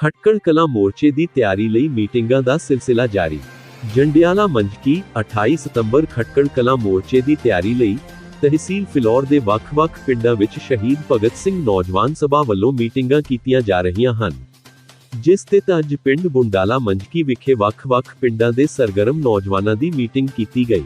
ਖਟਕੜ ਕਲਾ ਮੋਰਚੇ ਦੀ ਤਿਆਰੀ ਲਈ ਮੀਟਿੰਗਾਂ ਦਾ ਸਿਲਸਿਲਾ ਜਾਰੀ। ਜੰਡਿਆਲਾ ਮੰਜਕੀ 28 ਸਤੰਬਰ ਖਟਕੜ ਕਲਾ ਮੋਰਚੇ ਦੀ ਤਿਆਰੀ ਲਈ ਤਹਿਸੀਲ ਫਿਲੌਰ ਦੇ ਵੱਖ-ਵੱਖ ਪਿੰਡਾਂ ਵਿੱਚ ਸ਼ਹੀਦ ਭਗਤ ਸਿੰਘ ਨੌਜਵਾਨ ਸਭਾ ਵੱਲੋਂ ਮੀਟਿੰਗਾਂ ਕੀਤੀਆਂ ਜਾ ਰਹੀਆਂ ਹਨ। ਜਿਸ ਤੇ ਅੱਜ ਪਿੰਡ ਬੁੰਡਾਲਾ ਮੰਜਕੀ ਵਿਖੇ ਵੱਖ-ਵੱਖ ਪਿੰਡਾਂ ਦੇ ਸਰਗਰਮ ਨੌਜਵਾਨਾਂ ਦੀ ਮੀਟਿੰਗ ਕੀਤੀ ਗਈ।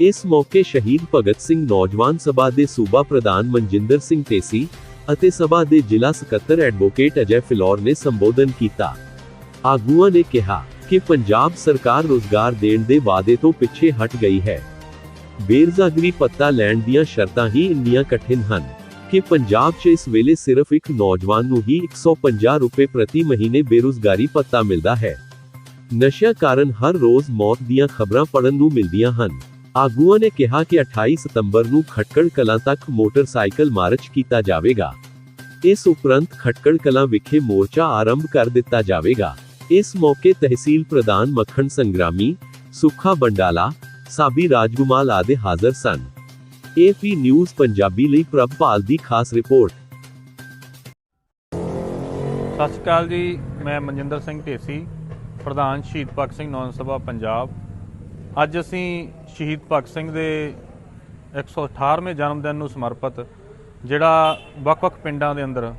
ਇਸ ਮੌਕੇ ਸ਼ਹੀਦ ਭਗਤ ਸਿੰਘ ਨੌਜਵਾਨ ਸਭਾ ਦੇ ਸੂਬਾ ਪ੍ਰਧਾਨ ਮਨਜਿੰਦਰ ਸਿੰਘ ਢੇਸੀ ਅਤੇ ਸਭਾ ਦੇ ਜ਼ਿਲ੍ਹਾ ਸਕੱਤਰ ਐਡਵੋਕੇਟ ਅਜੈ ਫਿਲੌਰ ਨੇ ਸੰਬੋਧਨ ਕੀਤਾ। ਆਗੂਆਂ ਨੇ ਕਿਹਾ ਕਿ ਪੰਜਾਬ ਸਰਕਾਰ ਰੋਜ਼ਗਾਰ ਦੇਣ ਦੇ ਵਾਅਦੇ ਤੋਂ ਪਿੱਛੇ ਹਟ ਗਈ ਹੈ। ਬੇਰੁਜ਼ਗਾਰੀ ਪੱਤਾ ਲੈਣ ਦੀਆਂ ਸ਼ਰਤਾਂ ਹੀ ਇੰਨੀਆਂ ਕਠਿਨ ਹਨ ਕਿ ਪੰਜਾਬ 'ਚ ਇਸ ਵੇਲੇ ਸਿਰਫ ਇੱਕ ਨੌਜਵਾਨ ਨੂੰ ਹੀ 150 ਰੁਪਏ ਪ੍ਰਤੀ ਮਹੀਨੇ ਬੇਰੁਜ਼ਗਾਰੀ ਪੱਤਾ ਮਿਲਦਾ ਹੈ। ਨਸ਼ਿਆਂ ਕਾਰਨ ਹਰ ਰੋਜ਼ ਮੌਤ ਦੀਆਂ ਖਬਰਾਂ ਪੜਨ ਨੂੰ ਮਿਲਦੀਆਂ ਹਨ। ਆਗੂਆਂ ਨੇ ਕਿਹਾ ਕਿ 28 ਸਤੰਬਰ ਨੂੰ ਖਟਕੜ ਕਲਾਂ ਤੱਕ ਮੋਟਰਸਾਈਕਲ ਮਾਰਚ ਕੀਤਾ ਜਾਵੇਗਾ। ਇਸ ਉਪਰੰਤ ਖਟਕੜ ਕਲਾਂ ਵਿਖੇ ਮੋਰਚਾ ਆਰੰਭ ਕਰ ਦਿੱਤਾ ਜਾਵੇਗਾ। ਇਸ ਮੌਕੇ ਤਹਿਸੀਲ ਪ੍ਰਧਾਨ ਮੱਖਣ ਸੰਗਰਾਮੀ, ਸੁੱਖਾ ਬੰਡਾਲਾ, ਸਾਬੀ ਰਾਜਗੁਮਾਲ ਆਦਿ ਹਾਜ਼ਰ ਸਨ। ਏਪੀ ਨਿਊਜ਼ ਪੰਜਾਬੀ ਲਈ ਪ੍ਰਭਪਾਲ ਦੀ ਖਾਸ ਰਿਪੋਰਟ। ਸਤਿ ਸ਼੍ਰੀ ਅਕਾਲ ਜੀ, ਮੈਂ ਮਨਜਿੰਦਰ ਸਿੰਘ ਢੇਸੀ, ਪ੍ਰਧਾਨ ਸ਼ਹੀਦ ਭਗਤ ਸਿੰਘ ਨੌਜਵਾਨ ਸਭਾ ਪੰਜਾਬ। ਅੱਜ ਅਸੀਂ ਸ਼ਹੀਦ ਭਗਤ ਸਿੰਘ ਦੇ 118ਵੇਂ ਜਨਮ ਦਿਨ ਨੂੰ ਸਮਰਪਿਤ, ਜਿਹੜਾ ਵੱਖ-ਵੱਖ ਪਿੰਡਾਂ ਦੇ ਅੰਦਰ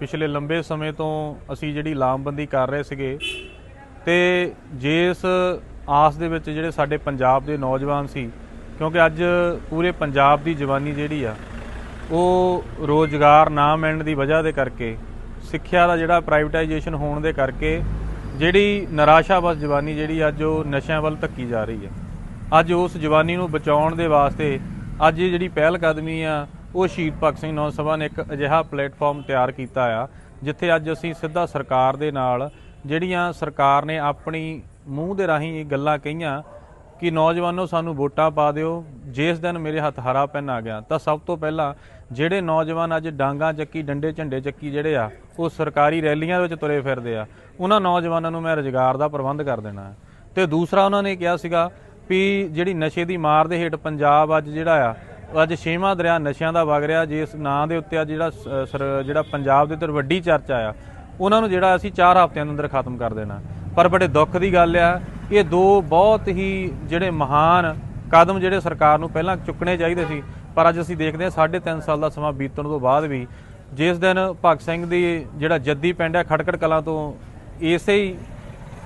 ਪਿਛਲੇ ਲੰਬੇ ਸਮੇਂ ਤੋਂ ਅਸੀਂ ਜਿਹੜੀ ਲਾਮਬੰਦੀ ਕਰ ਰਹੇ ਸੀਗੇ ਤੇ ਜਿਸ ਆਸ ਦੇ ਵਿੱਚ ਜਿਹੜੇ ਸਾਡੇ ਪੰਜਾਬ ਦੇ ਨੌਜਵਾਨ ਸੀ, ਕਿਉਂਕਿ ਅੱਜ ਪੂਰੇ ਪੰਜਾਬ ਦੀ ਜਵਾਨੀ ਜਿਹੜੀ ਆ, ਉਹ ਰੋਜ਼ਗਾਰ ਨਾ ਮਿਲਣ ਦੀ ਵਜ੍ਹਾ ਦੇ ਕਰਕੇ, ਸਿੱਖਿਆ ਦਾ ਜਿਹੜਾ ਪ੍ਰਾਈਵੇਟਾਈਜੇਸ਼ਨ ਹੋਣ ਦੇ ਕਰਕੇ ਜਿਹੜੀ ਨਿਰਾਸ਼ਾਵਾਸ ਜਵਾਨੀ ਜਿਹੜੀ ਅੱਜ ਉਹ ਨਸ਼ਿਆਂ ਵੱਲ ਧੱਕੀ ਜਾ ਰਹੀ ਹੈ। ਅੱਜ ਉਸ ਜਵਾਨੀ ਨੂੰ ਬਚਾਉਣ ਦੇ ਵਾਸਤੇ ਅੱਜ ਇਹ ਜਿਹੜੀ ਪਹਿਲ ਕਦਮੀ ਆ, ਉਹ ਸ਼ਹੀਦ ਭਗਤ ਸਿੰਘ ਨੌਜਵਾਨ ਸਭਾ ਨੇ ਇੱਕ ਅਜਿਹਾ ਪਲੇਟਫਾਰਮ ਤਿਆਰ ਕੀਤਾ ਆ, ਜਿੱਥੇ ਅੱਜ ਅਸੀਂ ਸਿੱਧਾ ਸਰਕਾਰ ਦੇ ਨਾਲ ਜਿਹੜੀਆਂ ਸਰਕਾਰ ਨੇ ਆਪਣੀ ਮੂੰਹ ਦੇ ਰਾਹੀਂ ਇਹ ਗੱਲਾਂ ਕਹੀਆਂ ਕਿ ਨੌਜਵਾਨੋ ਸਾਨੂੰ ਵੋਟਾਂ ਪਾ ਦਿਓ ਜਿਸ ਦਿਨ ਮੇਰੇ ਹੱਥ ਹਰਾ ਪੈਨ ਆ ਗਿਆ, ਤਾਂ ਸਭ ਤੋਂ ਪਹਿਲਾਂ ਜਿਹੜੇ ਨੌਜਵਾਨ ਅੱਜ ਡਾਂਗਾ ਚੱਕੀ, ਡੰਡੇ ਝੰਡੇ ਚੱਕੀ ਜਿਹੜੇ ਆ ਉਹ ਸਰਕਾਰੀ ਰੈਲੀਆਂ ਦੇ ਵਿੱਚ ਤੁਰੇ ਫਿਰਦੇ ਆ। ਉਹਨਾਂ ਨੌਜਵਾਨਾਂ ਨੂੰ ਮੈਂ ਰੁਜ਼ਗਾਰ ਦਾ ਪ੍ਰਬੰਧ ਕਰ ਦੇਣਾ ਹੈ। ਤੇ ਦੂਸਰਾ ਉਹਨਾਂ ਨੇ ਕਿਹਾ ਸੀਗਾ ਵੀ ਜਿਹੜੀ ਨਸ਼ੇ ਦੀ ਮਾਰ ਦੇ ਹੇਠ ਪੰਜਾਬ ਅੱਜ ਜਿਹੜਾ ਆ, ਅੱਜ ਛੇਵਾਂ ਦਰਿਆ ਨਸ਼ਿਆਂ ਦਾ ਵਗ ਰਿਹਾ, ਜਿਸ ਨਾਂ ਦੇ ਉੱਤੇ ਅੱਜ ਜਿਹੜਾ ਸ- ਸਰ- ਜਿਹੜਾ ਪੰਜਾਬ ਦੇ ਉੱਤੇ ਵੱਡੀ ਚਰਚਾ ਆ, ਉਹਨਾਂ ਨੂੰ ਜਿਹੜਾ ਅਸੀਂ 4 ਹਫ਼ਤਿਆਂ ਦੇ ਅੰਦਰ ਖਤਮ ਕਰ ਦੇਣਾ ਪਰ ਬੜੇ ਦੁੱਖ ਦੀ ਗੱਲ ਆ, ਇਹ ਦੋ ਬਹੁਤ ਹੀ ਜਿਹੜੇ ਮਹਾਨ ਕਦਮ ਜਿਹੜੇ ਸਰਕਾਰ ਨੂੰ ਪਹਿਲਾਂ ਚੁੱਕਣੇ ਚਾਹੀਦੇ ਸੀ, ਪਰ ਅੱਜ ਅਸੀਂ ਦੇਖਦੇ ਹਾਂ 3.5 ਸਾਲ ਦਾ ਸਮਾਂ ਬੀਤਣ ਤੋਂ ਬਾਅਦ ਵੀ ਜਿਸ ਦਿਨ ਭਗਤ ਸਿੰਘ ਦੀ ਜਿਹੜਾ ਜੱਦੀ ਪਿੰਡ ਹੈ ਖੜਕੜ ਕਲਾਂ ਤੋਂ, ਇਸੇ ਹੀ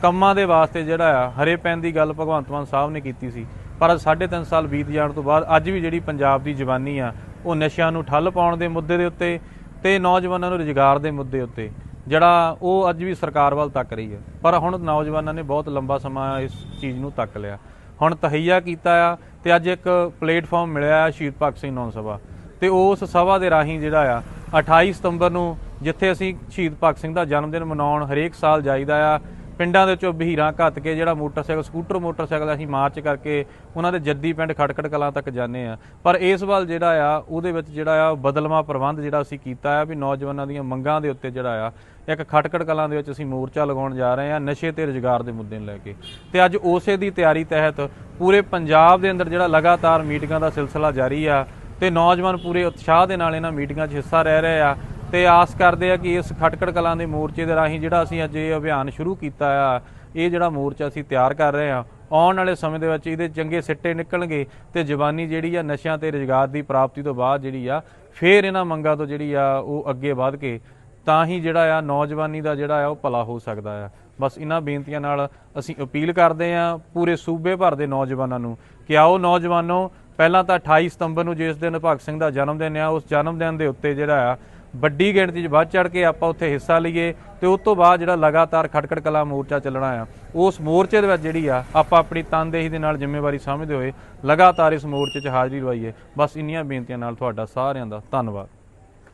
ਕੰਮਾਂ ਦੇ ਵਾਸਤੇ ਜਿਹੜਾ ਆ, ਹਰੇ ਪੈਣ ਦੀ ਗੱਲ ਭਗਵੰਤ ਮਾਨ ਸਾਹਿਬ ਨੇ ਕੀਤੀ ਸੀ। ਪਰ ਅੱਜ 3.5 ਸਾਲ ਬੀਤ ਜਾਣ ਤੋਂ ਬਾਅਦ ਅੱਜ ਵੀ ਜਿਹੜੀ ਪੰਜਾਬ ਦੀ ਜਵਾਨੀ ਆ, ਉਹ ਨਸ਼ਿਆਂ ਨੂੰ ਠੱਲ ਪਾਉਣ ਦੇ ਮੁੱਦੇ ਦੇ ਉੱਤੇ ਤੇ ਨੌਜਵਾਨਾਂ ਨੂੰ ਰੁਜ਼ਗਾਰ ਦੇ ਮੁੱਦੇ ਉੱਤੇ, ਜਿਹੜਾ ਉਹ ਅੱਜ ਵੀ ਸਰਕਾਰ ਵੱਲ ਤੱਕ ਰਹੀ ਹੈ। ਪਰ ਹੁਣ ਨੌਜਵਾਨਾਂ ਨੇ ਬਹੁਤ ਲੰਬਾ ਸਮਾਂ ਇਸ ਚੀਜ਼ ਨੂੰ ਤੱਕ ਲਿਆ। ਹੁਣ ਤਹਈਆ ਕੀਤਾ ਆ ਤੇ ਅੱਜ ਇੱਕ ਪਲੇਟਫਾਰਮ ਮਿਲਿਆ ਆ ਸ਼ਹੀਦ ਭਗਤ ਸਿੰਘ ਨੌਨ ਸਭਾ। ਤੇ ਉਸ ਸਭਾ ਦੇ ਰਾਹੀਂ ਜਿਹੜਾ ਆ 28 ਸਤੰਬਰ ਨੂੰ ਜਿੱਥੇ ਅਸੀਂ ਸ਼ਹੀਦ ਭਗਤ ਸਿੰਘ ਦਾ ਜਨਮ ਦਿਨ ਮਨਾਉਣ ਹਰੇਕ ਸਾਲ ਜਾਈਦਾ ਆ, ਪਿੰਡਾਂ ਦੇ ਵਿੱਚੋਂ ਬਹੀਰਾਂ ਘੱਤ ਕੇ ਜਿਹੜਾ ਮੋਟਰਸਾਈਕਲ, ਸਕੂਟਰ ਮੋਟਰਸਾਈਕਲ ਅਸੀਂ ਮਾਰਚ ਕਰਕੇ ਉਹਨਾਂ ਦੇ ਜੱਦੀ ਪਿੰਡ ਖਟਕੜ ਕਲਾਂ ਤੱਕ ਜਾਂਦੇ ਆ। ਪਰ ਇਸ ਵੱਲ ਜਿਹੜਾ ਆ, ਉਹਦੇ ਵਿੱਚ ਜਿਹੜਾ ਆ ਬਦਲਵਾ ਪ੍ਰਬੰਧ ਜਿਹੜਾ ਅਸੀਂ ਕੀਤਾ ਆ ਵੀ ਨੌਜਵਾਨਾਂ ਦੀਆਂ ਮੰਗਾਂ ਦੇ ਉੱਤੇ ਜਿਹੜਾ ਆ, ਇੱਕ ਖਟਕੜ ਕਲਾਂ ਦੇ ਵਿੱਚ ਅਸੀਂ ਮੋਰਚਾ ਲਗਾਉਣ ਜਾ ਰਹੇ ਹਾਂ ਨਸ਼ੇ ਤੇ ਰੁਜ਼ਗਾਰ ਦੇ ਮੁੱਦੇ ਨੂੰ ਲੈ ਕੇ। ਤੇ ਅੱਜ ਉਸੇ ਦੀ ਤਿਆਰੀ ਤਹਿਤ ਪੂਰੇ ਪੰਜਾਬ ਦੇ ਅੰਦਰ ਜਿਹੜਾ ਲਗਾਤਾਰ ਮੀਟਿੰਗਾਂ ਦਾ ਸਿਲਸਿਲਾ ਜਾਰੀ ਆ ਤੇ ਨੌਜਵਾਨ ਪੂਰੇ ਉਤਸ਼ਾਹ ਦੇ ਨਾਲ ਇਹਨਾਂ ਮੀਟਿੰਗਾਂ 'ਚ ਹਿੱਸਾ ਰਹਿ ਰਹੇ ਆ ਤੇ ਆਸ ਕਰਦੇ ਆ ਕਿ ਇਸ ਖਟਕੜ ਕਲਾਂ ਦੇ ਮੋਰਚੇ ਦੇ ਰਾਹੀਂ ਜਿਹੜਾ ਅਸੀਂ ਅੱਜ ਇਹ ਅਭਿਆਨ ਸ਼ੁਰੂ ਕੀਤਾ ਆ, ਇਹ ਜਿਹੜਾ ਮੋਰਚਾ ਅਸੀਂ ਤਿਆਰ ਕਰ ਰਹੇ ਆ, ਆਉਣ ਵਾਲੇ ਸਮੇਂ ਦੇ ਵਿੱਚ ਇਹਦੇ ਚੰਗੇ ਸਿੱਟੇ ਨਿਕਲਣਗੇ ਤੇ ਜਵਾਨੀ ਜਿਹੜੀ ਆ ਨਸ਼ਿਆਂ ਤੇ ਰੁਜ਼ਗਾਰ ਦੀ ਪ੍ਰਾਪਤੀ ਤੋਂ ਬਾਅਦ ਜਿਹੜੀ ਆ ਫੇਰ ਇਹਨਾਂ ਮੰਗਾਂ ਤੋਂ ਜਿਹੜੀ ਆ ਉਹ ਅੱਗੇ ਵਧ ਕੇ ਤਾਂ ਹੀ ਜਿਹੜਾ ਆ ਨੌਜਵਾਨੀ ਦਾ ਜਿਹੜਾ ਆ ਉਹ ਭਲਾ ਹੋ ਸਕਦਾ ਆ। ਬਸ ਇਹਨਾਂ ਬੇਨਤੀਆਂ ਨਾਲ ਅਸੀਂ ਅਪੀਲ ਕਰਦੇ ਆ ਪੂਰੇ ਸੂਬੇ ਭਰ ਦੇ ਨੌਜਵਾਨਾਂ ਨੂੰ ਕਿ ਆਓ ਨੌਜਵਾਨੋ ਪਹਿਲਾਂ ਤਾਂ 28 ਸਤੰਬਰ ਨੂੰ ਜਿਸ ਦਿਨ ਭਗਤ ਸਿੰਘ ਦਾ ਜਨਮ ਦਿਨ ਆ, ਉਸ ਜਨਮ ਦਿਨ ਦੇ ਉੱਤੇ ਜਿਹੜਾ ਆ, ਵੱਡੀ ਗਿਣਤੀ 'ਚ ਵੱਧ ਚੜ ਕੇ ਆਪਾਂ ਉੱਥੇ ਹਿੱਸਾ ਲਈਏ ਤੇ ਉਸ ਤੋਂ ਬਾਅਦ ਜਿਹੜਾ ਲਗਾਤਾਰ ਖਟਕੜ ਕਲਾ ਮੋਰਚਾ ਚੱਲਣਾ ਆ, ਉਸ ਮੋਰਚੇ ਦੇ ਵਿੱਚ ਜਿਹੜੀ ਆ, ਆਪਾਂ ਆਪਣੀ ਤਨਦੇਹੀ ਦੇ ਨਾਲ ਜ਼ਿੰਮੇਵਾਰੀ ਸਮਝਦੇ ਹੋਏ ਲਗਾਤਾਰ ਇਸ ਮੋਰਚੇ 'ਚ ਹਾਜ਼ਰੀ ਲਵਾਈਏ। ਬਸ ਇੰਨੀਆਂ ਬੇਨਤੀਆਂ ਨਾਲ ਤੁਹਾਡਾ ਸਾਰਿਆਂ ਦਾ ਧੰਨਵਾਦ।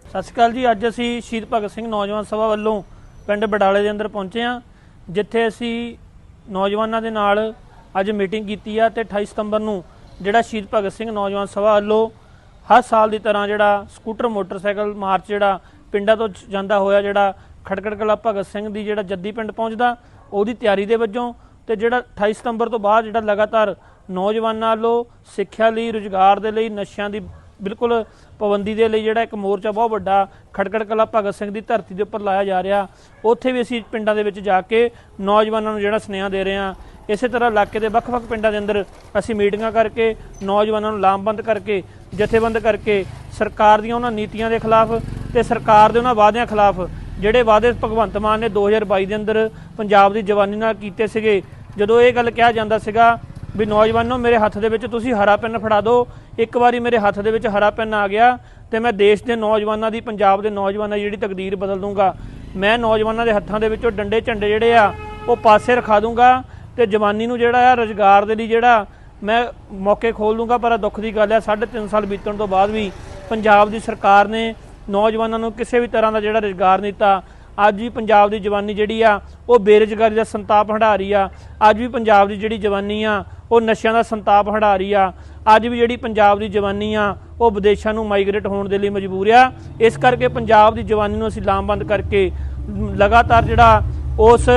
ਸਤਿ ਸ਼੍ਰੀ ਅਕਾਲ ਜੀ, ਅੱਜ ਅਸੀਂ ਸ਼ਹੀਦ ਭਗਤ ਸਿੰਘ ਨੌਜਵਾਨ ਸਭਾ ਵੱਲੋਂ ਪਿੰਡ ਬਡਾਲੇ ਦੇ ਅੰਦਰ ਪਹੁੰਚੇ ਹਾਂ, ਜਿੱਥੇ ਅਸੀਂ ਨੌਜਵਾਨਾਂ ਦੇ ਨਾਲ ਅੱਜ ਮੀਟਿੰਗ ਕੀਤੀ ਆ ਤੇ 28 ਸਤੰਬਰ ਨੂੰ ਜਿਹੜਾ ਸ਼ਹੀਦ ਭਗਤ ਸਿੰਘ ਨੌਜਵਾਨ ਸਭਾ ਵੱਲੋਂ ਹਰ ਸਾਲ ਦੀ ਤਰ੍ਹਾਂ ਜਿਹੜਾ ਸਕੂਟਰ, ਮੋਟਰਸਾਈਕਲ ਮਾਰਚ ਜਿਹੜਾ ਪਿੰਡਾਂ ਤੋਂ ਜਾਂਦਾ ਹੋਇਆ ਜਿਹੜਾ ਖਟਕੜ ਕਲਾ ਭਗਤ ਸਿੰਘ ਦੀ ਜਿਹੜਾ ਜੱਦੀ ਪਿੰਡ ਪਹੁੰਚਦਾ, ਉਹਦੀ ਤਿਆਰੀ ਦੇ ਵਜੋਂ ਤੇ ਜਿਹੜਾ 28 ਸਤੰਬਰ ਤੋਂ ਬਾਅਦ ਜਿਹੜਾ ਲਗਾਤਾਰ ਨੌਜਵਾਨਾਂ ਵੱਲੋਂ ਸਿੱਖਿਆ ਲਈ, ਰੁਜ਼ਗਾਰ ਦੇ ਲਈ, ਨਸ਼ਿਆਂ ਦੀ ਬਿਲਕੁਲ ਪਾਬੰਦੀ ਦੇ ਲਈ ਜਿਹੜਾ ਇੱਕ ਮੋਰਚਾ ਬਹੁਤ ਵੱਡਾ ਖੜਕੜ ਕਲਾ ਭਗਤ ਸਿੰਘ ਦੀ ਧਰਤੀ ਦੇ ਉੱਪਰ ਲਾਇਆ ਜਾ ਰਿਹਾ, ਉੱਥੇ ਵੀ ਅਸੀਂ ਪਿੰਡਾਂ ਦੇ ਵਿੱਚ ਜਾ ਕੇ ਨੌਜਵਾਨਾਂ ਨੂੰ ਜਿਹੜਾ ਸੁਨੇਹਾ ਦੇ ਰਹੇ ਹਾਂ ਇਸੇ ਤਰ੍ਹਾਂ ਇਲਾਕੇ ਦੇ ਵੱਖ-ਵੱਖ ਪਿੰਡਾਂ ਦੇ ਅੰਦਰ ਅਸੀਂ ਮੀਟਿੰਗਾਂ ਕਰਕੇ, ਨੌਜਵਾਨਾਂ ਨੂੰ ਲਾਮਬੰਦ ਕਰਕੇ, ਜਥੇਬੰਦ ਕਰਕੇ, ਸਰਕਾਰ ਦੀਆਂ ਉਹਨਾਂ ਨੀਤੀਆਂ ਦੇ ਖਿਲਾਫ ਤੇ ਸਰਕਾਰ ਦੇ ਉਹਨਾਂ ਵਾਅਦਿਆਂ ਖਿਲਾਫ, ਜਿਹੜੇ ਵਾਅਦੇ ਭਗਵੰਤ ਮਾਨ ਨੇ 2022 ਦੇ ਅੰਦਰ ਪੰਜਾਬ ਦੀ ਜਵਾਨੀ ਨਾਲ ਕੀਤੇ ਸੀਗੇ, ਜਦੋਂ ਇਹ ਗੱਲ ਕਿਹਾ ਜਾਂਦਾ ਸੀਗਾ ਵੀ ਨੌਜਵਾਨੋ, ਮੇਰੇ ਹੱਥ ਦੇ ਵਿੱਚ ਤੁਸੀਂ ਹਰਾ ਪੈਨ ਫੜਾ ਦਿਓ ਇੱਕ ਵਾਰੀ ਮੇਰੇ ਹੱਥ ਦੇ ਵਿੱਚ ਹਰਾ ਪੈਨ ਆ ਗਿਆ, ਤੇ ਮੈਂ ਦੇਸ਼ ਦੇ ਨੌਜਵਾਨਾਂ ਦੀ, ਪੰਜਾਬ ਦੇ ਨੌਜਵਾਨਾਂ ਦੀ ਜਿਹੜੀ ਤਕਦੀਰ ਬਦਲ ਦੂੰਗਾ। ਮੈਂ ਨੌਜਵਾਨਾਂ ਦੇ ਹੱਥਾਂ ਦੇ ਵਿੱਚੋਂ ਡੰਡੇ ਝੰਡੇ ਜਿਹੜੇ ਆ, ਉਹ ਪਾਸੇ ਰਖਾ ਦੂੰਗਾ ਤੇ ਜਵਾਨੀ ਨੂੰ ਜਿਹੜਾ ਆ, ਰੋਜ਼ਗਾਰ ਦੇ ਲਈ ਜਿਹੜਾ ਮੈਂ ਮੌਕੇ ਖੋਲ ਦੂੰਗਾ ਪਰ ਦੁੱਖ ਦੀ ਗੱਲ ਹੈ 3.5 ਸਾਲ ਬੀਤਣ ਤੋਂ ਬਾਅਦ ਵੀ ਪੰਜਾਬ ਦੀ ਸਰਕਾਰ ਨੇ ਨੌਜਵਾਨਾਂ ਨੂੰ ਕਿਸੇ ਵੀ ਤਰ੍ਹਾਂ ਦਾ ਜਿਹੜਾ ਰੋਜ਼ਗਾਰ ਨਹੀਂ ਦਿੱਤਾ। ਅੱਜ ਵੀ ਪੰਜਾਬ ਦੀ ਜਵਾਨੀ ਜਿਹੜੀ ਆ, ਉਹ ਬੇਰੁਜ਼ਗਾਰੀ ਦਾ ਸੰਤਾਪ ਹੰਢਾ ਰਹੀ ਆ। ਅੱਜ ਵੀ ਪੰਜਾਬ ਦੀ ਜਿਹੜੀ ਜਵਾਨੀ ਆ, ਉਹ ਨਸ਼ਿਆਂ ਦਾ ਸੰਤਾਪ ਹੰਢਾ ਰਹੀ ਆ। ਅੱਜ ਵੀ ਜਿਹੜੀ ਪੰਜਾਬ ਦੀ ਜਵਾਨੀ ਆ, ਉਹ ਵਿਦੇਸ਼ਾਂ ਨੂੰ ਮਾਈਗ੍ਰੇਟ ਹੋਣ ਦੇ ਲਈ ਮਜਬੂਰ ਆ। ਇਸ ਕਰਕੇ ਪੰਜਾਬ ਦੀ ਜਵਾਨੀ ਨੂੰ ਅਸੀਂ ਲਾਮਬੰਦ ਕਰਕੇ ਲਗਾਤਾਰ ਜਿਹੜਾ ਉਸ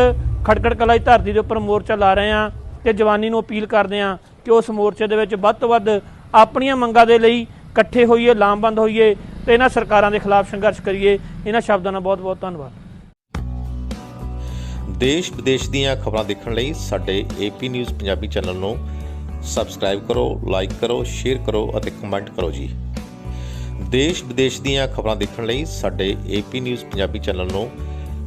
ਖੜਕੜ ਕਲਾ ਦੀ ਧਰਤੀ ਦੇ ਉੱਪਰ ਮੋਰਚਾ ਲਾ ਰਹੇ ਆ ਤੇ ਜਵਾਨੀ ਨੂੰ ਅਪੀਲ ਕਰਦੇ ਆ ਕਿ ਉਸ ਮੋਰਚੇ ਦੇ ਵਿੱਚ ਵੱਧ ਤੋਂ ਵੱਧ ਆਪਣੀਆਂ ਮੰਗਾਂ ਦੇ ਲਈ ਇਕੱਠੇ ਹੋਈਏ, ਲਾਮਬੰਦ ਹੋਈਏ ਤੇ ਇਹਨਾਂ ਸਰਕਾਰਾਂ ਦੇ ਖਿਲਾਫ ਸੰਘਰਸ਼ ਕਰੀਏ। ਇਹਨਾਂ ਸ਼ਬਦਾਂ ਦਾ ਬਹੁਤ ਬਹੁਤ ਧੰਨਵਾਦ। ਦੇਸ਼ ਵਿਦੇਸ਼ ਦੀਆਂ ਖਬਰਾਂ ਦੇਖਣ ਲਈ ਸਾਡੇ ਏਪੀ ਨਿਊਜ਼ ਪੰਜਾਬੀ ਚੈਨਲ ਨੂੰ ਸਬਸਕ੍ਰਾਈਬ ਕਰੋ, ਲਾਈਕ ਕਰੋ, ਸ਼ੇਅਰ ਕਰੋ ਅਤੇ ਕਮੈਂਟ ਕਰੋ ਜੀ। ਦੇਸ਼ ਵਿਦੇਸ਼ ਦੀਆਂ ਖਬਰਾਂ ਦੇਖਣ ਲਈ ਸਾਡੇ ਏਪੀ ਨਿਊਜ਼ ਪੰਜਾਬੀ ਚੈਨਲ ਨੂੰ